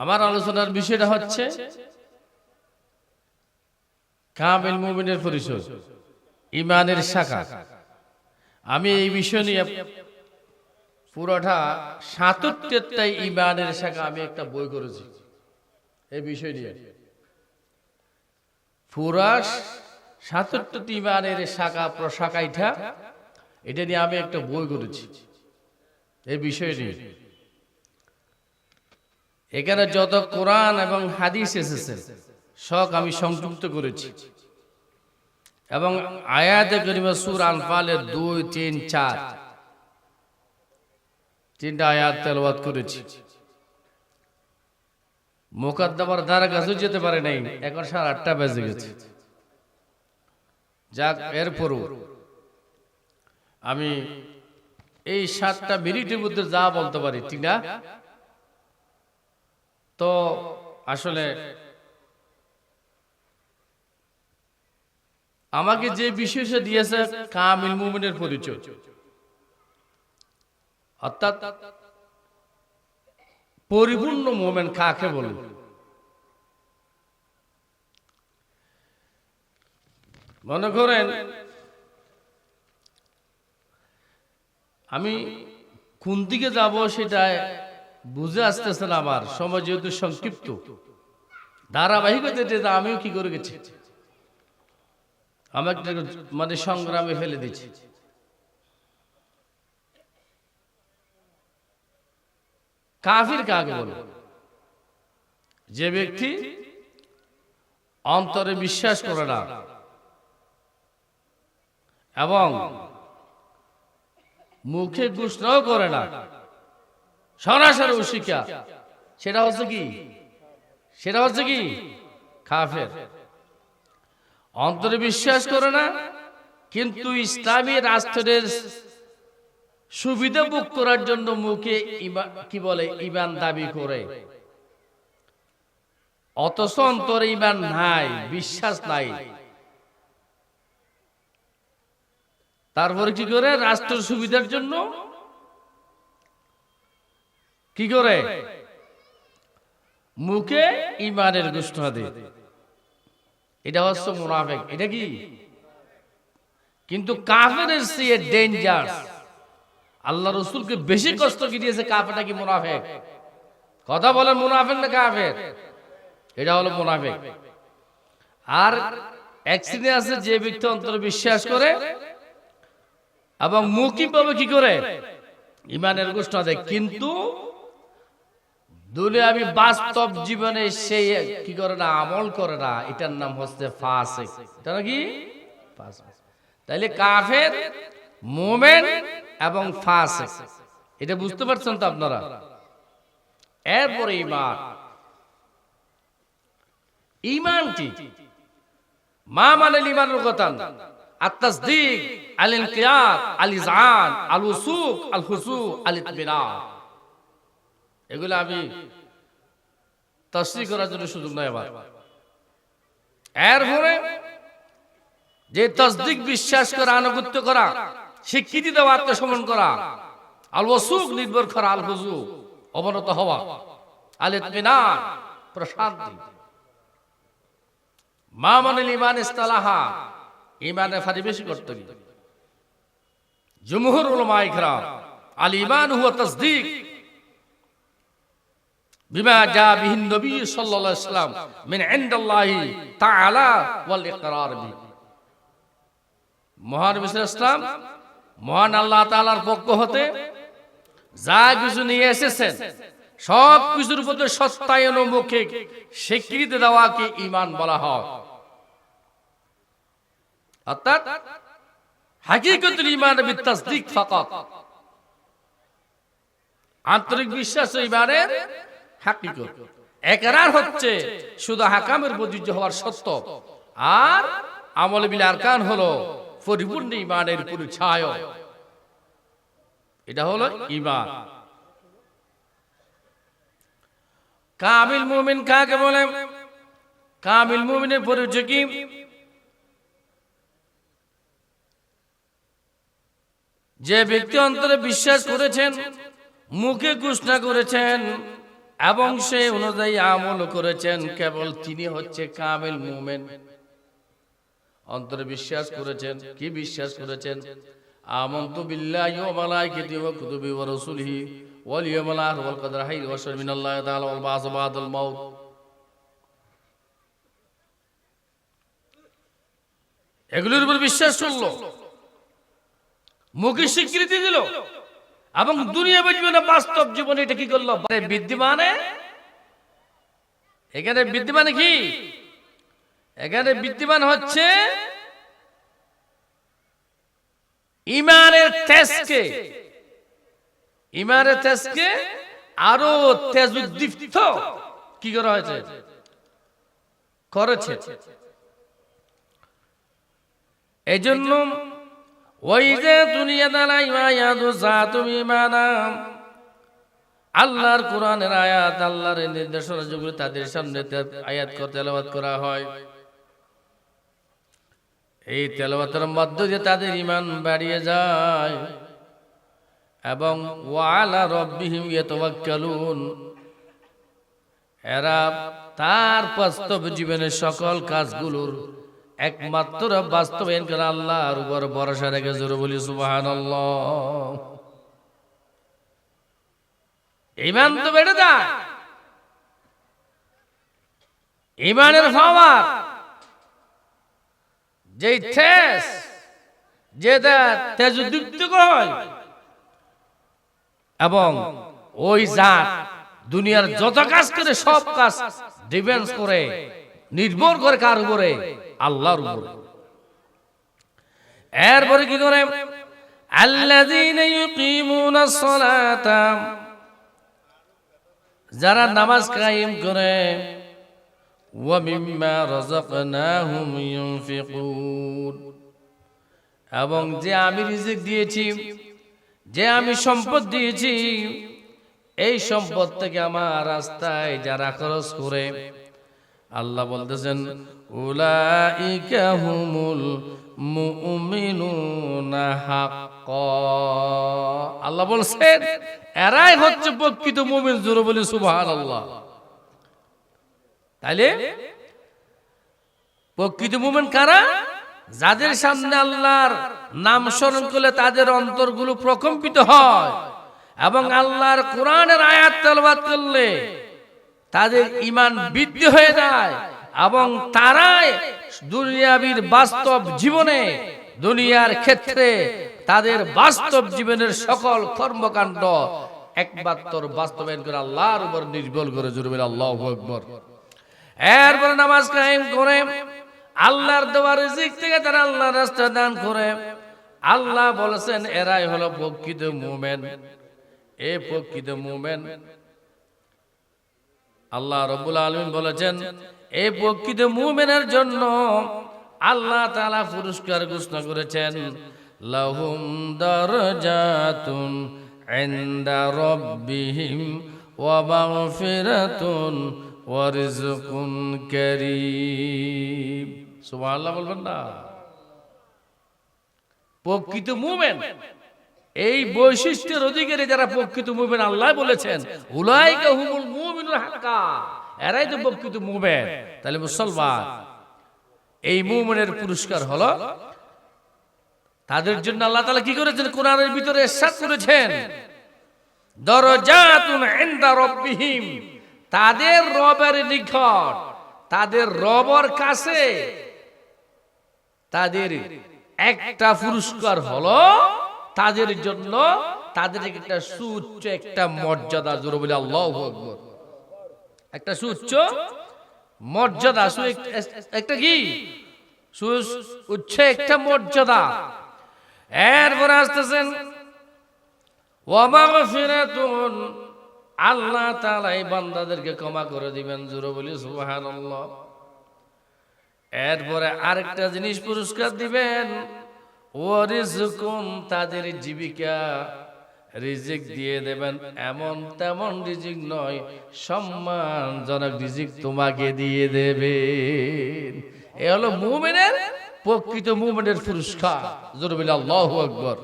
আমার আলোচনার বিষয়টা হচ্ছে কামিল মুমিনের পরিচয়, ইমানের শাখা। আমি এই বিষয় নিয়ে পুরোটা সাতাত্তরটাই ইমানের শাখা আমি একটা বই করেছি। এই বিষয় নিয়ে। পুরা সাতাত্তরটি ইমানের শাখা প্রশাখা প্রশাখাইটা এটা নিয়ে আমি একটা বই করেছি। এই বিষয় নিয়ে। এখানে যত কোরআন এবং হাদিস এসেছে, সব আমি সংযুক্ত করেছি। এবং আয়াতে করিমা সুর আনফালের দুই, তিন, চার, তিনটা আয়াত তেলবাদ করেছি। মোকাদ্দমার ধারা কাছেও যেতে পারে নাই, এখন সাড়ে আটটা বেজে গেছে। যাক, এরপরও আমি এই সাতটা মিনিটের মধ্যে যা বলতে পারি, ঠিক না? তো আসলে আমাকে যে বিষয়টা দিয়েছে কামিল মুমিনের পরিচয় অর্থাৎ পরিপূর্ণ মোমেন্ট কাকে বলুন? মনে করেন, আমি কোন দিকে যাব সেটা বুঝে আসতেছে না আমার। সময় যেহেতু সংক্ষিপ্ত। ধারাবাহিকতা আমিও কি করে গেছি? আমাকে মানে সংগ্রামে ফেলে দিচ্ছে কাফির কাকে বলে? যে ব্যক্তি অন্তরে বিশ্বাস করে না এবং মুখে ঘোষণাও করে না। সরাসরি অস্বীকার সেটা হচ্ছে কি? সেটা হচ্ছে কি? কাফের। অন্তরে বিশ্বাস করে না, কিন্তু ইসলামী রাষ্ট্রের সুবিধা ভোগ করার জন্য মুখে কি বলে? ইমান দাবি করে। অথচ অন্তরে ইমান নাই, বিশ্বাস নাই। তারপরে কি করে? রাষ্ট্র সুবিধার জন্য কি করে? মুখে ইমানের ঘোষণা দেয় এটা হচ্ছে মুনাফেক। এটা কি? কিন্তু কাফের চেয়ে ডেঞ্জার আল্লাহ রসুলকে বেশি কষ্ট কি দিয়েছে কাফেরটা কি মুনাফেক? কথা বলেন মুনাফেক না কাফের? এটা হলো মুনাফেক। আর এক আছে যে ব্যক্তি অন্তরে বিশ্বাস করে এবং মৌখিকভাবে কি করে? ইমানের দেয় কিন্তু দুলে আমি বাস্তব জীবনে সেই কি করে না আমল করে না এটার নাম হচ্ছে ফাসে এটা কি তাইলে কাফের মোমেন এবং ফাসে এটা বুঝতে পারছেন তো আপনারা? এরপরে ইমান ইমান কি মা মানে ইমানের কথা আত্মাসদিক আল ইনকিয়াদ আল ইজান আল উসুক আল হুসু আল ইতমিনান এগুলো আমি তসরি করার জন্য সুযোগ নয় আবার এরপরে যে তসদিক বিশ্বাস করা, আনুগত্য করা, স্বীকৃতি দেওয়া আত্মসমন করা, আল ওসুক, নির্ভর করা, আল হুজু অবনত হওয়া, আল ইতমিনান, প্রশান্তি। মা মানে ইমান ইস্তালাহা ইমানে ফারি বেশি করতে জমহুর উলমা ইকরাম আল ইমান হুয়া তসদিক বিমা যা সত্যায়ন মুখে স্বীকৃতি দেওয়াকে বলা হয়। অর্থাৎ আন্তরিক বিশ্বাস ও হাকিকত। একরার হচ্ছে শুধু হাকামের হওয়ার সত্য। আর আমল বিল আরকান হলো পরিপূর্ণ ঈমানের পরিচয় এটা হলো ঈমান। কামিল মুমিন কাকে বলে? কামিল মুমিনের পরিচয় কি? যে ব্যক্তি অন্তরে বিশ্বাস করেছেন, মুখে ঘোষণা করেছেন এবং সে অনুযায়ী আমল করেছেন কেবল তিনি হচ্ছে কামিল মুমেন। অন্তরে বিশ্বাস করেছেন? কি বিশ্বাস করেছেন? আমন্তু বিল্লাহি ওয়া মালাইকাতিহি ওয়া কুতুবিহি ওয়া রাসূলিহি ওয়াল ইয়াউমিল আখির ওয়াল কদর খাইরি ওয়া শাররি মিনাল্লাহি তাআলা ওয়াল বা'স বা'দাল মাউত। এগুলোর উপর বিশ্বাস করল মুখে স্বীকৃতি দিল। এবং দুনিয়া জীবনে বাস্তব জীবনে এটা কি করল? মানে বিদ্যমানে? এখানে বিদ্যমানে কি? এখানে বিদ্যমান হচ্ছে ইমানের তেজকে ইমানের তেজকে আরও তেজুদ্দীপ্ত কি করা হয়েছে? করেছে। এই জন্য ওই যে দালাই মায়াদু তুমি মানাম আল্লাহর কোরআনের আয়াত, আল্লাহর নির্দেশনা তাদের সামনে আয়াত করে করা হয়। এই তেলাওয়াতের মধ্য দিয়ে তাদের ইমান বাড়িয়ে যায়। এবং ওয়ালা রব্বিহিম ইয়াতাওয়াক্কালুন। এরা তার বাস্তব জীবনের সকল কাজগুলোর একমাত্র বাস্তবায়ন করে আল্লাহর উপর ভরসা রেখে জোরে বলি, সুবহানাল্লাহ। ইমান তো বেড়ে যায়। ইমানের পাওয়ার যেই ঠেস যেটা তেজুদ্দীপ্ত হয় এবং ওই জাত দুনিয়ার যত কাজ করে, সব কাজ ডিফেন্স করে, নির্ভর করে কার উপরে? আল্লাহর উপরে। এরপরে কি করে? যারা নামাজ কায়েম করে এবং যে আমি রিজিক দিয়েছি, যে আমি সম্পদ দিয়েছি, এই সম্পদ থেকে আমার রাস্তায় যারা খরচ করে, আল্লাহ বলতেছেন উলাইকা হুমুল মুমিনুনা হাক্কা আল্লাহ বলছেন, এরাই হচ্ছে প্রকৃত মুমিন জোরে বলি, সুবহানাল্লাহ। তাইলে প্রকৃত মুমিন কারা? যাদের সামনে আল্লাহর নাম স্মরণ করলে তাদের অন্তরগুলো প্রকম্পিত হয় এবং আল্লাহর কোরআনের আয়াত তেলাওয়াত করলে তাদের ইমান বৃদ্ধি হয়ে যায়। এবং তারাই দুনিয়াবির বাস্তব জীবনে, দুনিয়ার ক্ষেত্রে তাদের বাস্তব জীবনের সকল কর্মকাণ্ড একমাত্র বাস্তবায়ন করে আল্লাহর উপর নির্ভর করে জুড়বে আল্লাহ আকবর। এরপরে নামাজ কায়েম করে, আল্লাহর দেওয়া রিজিক থেকে তারা আল্লাহর রাস্তা দান করে। আল্লাহ বলেছেন, এরাই হলো প্রকৃত মুমেন। এ প্রকৃত মুমেন। আল্লাহ রব্বুল আলমিন বলেছেন এই প্রকৃত মুমেনের জন্য আল্লাহ তালা পুরস্কার ঘোষণা করেছেন। লাহুম দরজাতুন ইনদা রাব্বিহিম ওয়া মাগফিরাতুন ওয়া রিজকুন কারীম। বলবেন না। প্রকৃত মুমেন। এই বৈশিষ্ট্যের অধিকারী যারা প্রকৃত মুমিন, আল্লাহ বলেছেন, উলাইকা হুমুল মুমিনুল হাক্কা এরাই তো প্রকৃত মুমিন। তাহলে মুসলমান, এই মুমিনের পুরস্কার হলো তাদের জন্য আল্লাহ তাআলা কি করেছেন? কোরআনের ভিতরে ইরশাদ করেছেন। দরজাতুন ইনদা তাদের রবের নিকট, তাদের রবর কাছে তাদের একটা পুরস্কার হলো তাদের জন্য তাদের একটা সুউচ্চ একটা মর্যাদা, জোর বলে আল্লাহ একটা সুউচ্চ মর্যাদা। সু একটা কি? সু উচ্চ একটা মর্যাদা। এরপরে আসতেছেন, ওয়ামাগফিরাতুন আল্লাহ তাআলা এই বান্দাদেরকে ক্ষমা করে দিবেন জোরে বলি, সুবহানাল্লাহ। এরপরে আরেকটা জিনিস পুরস্কার দিবেন ওয়ারিজকুন তাদের জীবিকা। রিজিক দিয়ে দেবেন, এমন তেমন রিজিক নয়, সম্মানজনক রিজিক তোমাকে দিয়ে দেবে এ হলো মুমিনের প্রকৃত মুমিনের পুরস্কার, জোরে বলি আল্লাহু আকবার।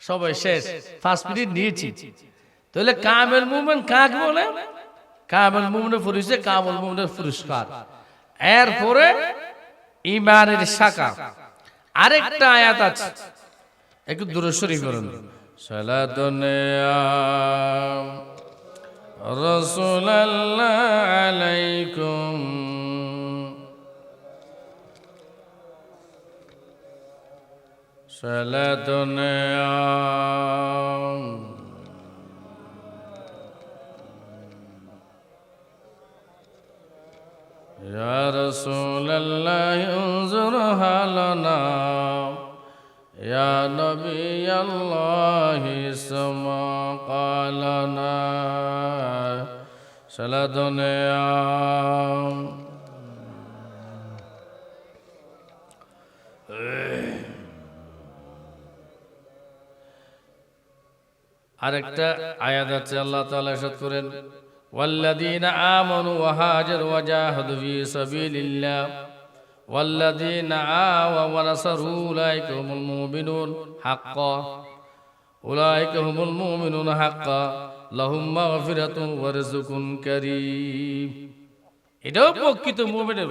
সবাই শেষ পাঁচ মিনিট নিয়েছি। তাহলে কামেল মুভমেন্ট কাকে বলে? কামেল মুভমেন্টের পরিচয়, কামল মুভমেন্টের পুরস্কার। এরপরে ইমানের শাখা। আরেকটা আয়াত আছে। একটু দূরে শরীফ صلاتنا رسول الله عليكم. صلاتنا يا رسول الله انظر حالنا يا نبي الله سما قالنا سلدنيا আরেকটা আয়াত আছে আল্লাহ তাআলা ইরশাদ করেন والذين آمنوا وهاجروا وجاهدوا في سبيل الله والذين آووا ونصروا أولئك هم المؤمنون حقا أولئك هم المؤمنون حقا لهم مغفرة ورزق كريم এটাও প্রকৃত মুমিনের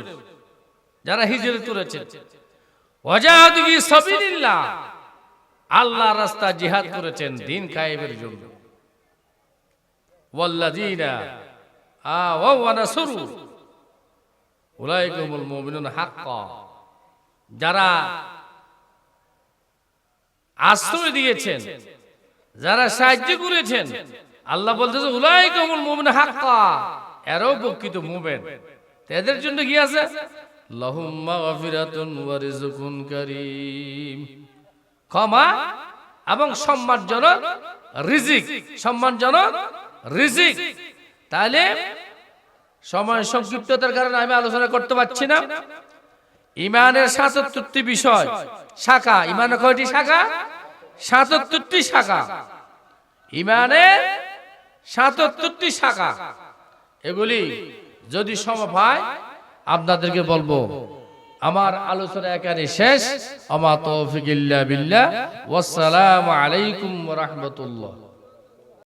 যারা হিজরত করেছেন ওয়াজাহাদু ফি সাবিলিল্লাহ আল্লাহ রাস্তা জিহাদ করেছেন দিন কায়েমের জন্য والذين آووا ونصروا أولئك উলাইকুমুল মুমিনুন হাক্ক। যারা আশ্রয় দিয়েছেন, যারা সাহায্য করেছেন, আল্লাহ বলতেছে উলাইকুমুল মুমিন হাক্কা। এরাও প্রকৃত মুমিন। তাদের জন্য কি আছে? লাহুম মাগফিরাতুন ওয়া ক্ষমা এবং সম্মানজনক রিজিক। সম্মানজনক রিজিক। তাহলে সময় সংক্ষিপ্ততার কারণে আমি আলোচনা করতে পারছি না। ইমানের সাতাত্তরটি বিষয়। শাখা। ইমানের কয়টি শাখা? সাতাত্তরটি শাখা। ইমানের সাতাত্তরটি শাখা। এগুলি যদি সম পায় আপনাদেরকে বলব আমার আলোচনা এখানে শেষ। আমা তৌফিক বিল্লাহ। ওয়াসসালামু আলাইকুম রাহমাতুল্লাহ।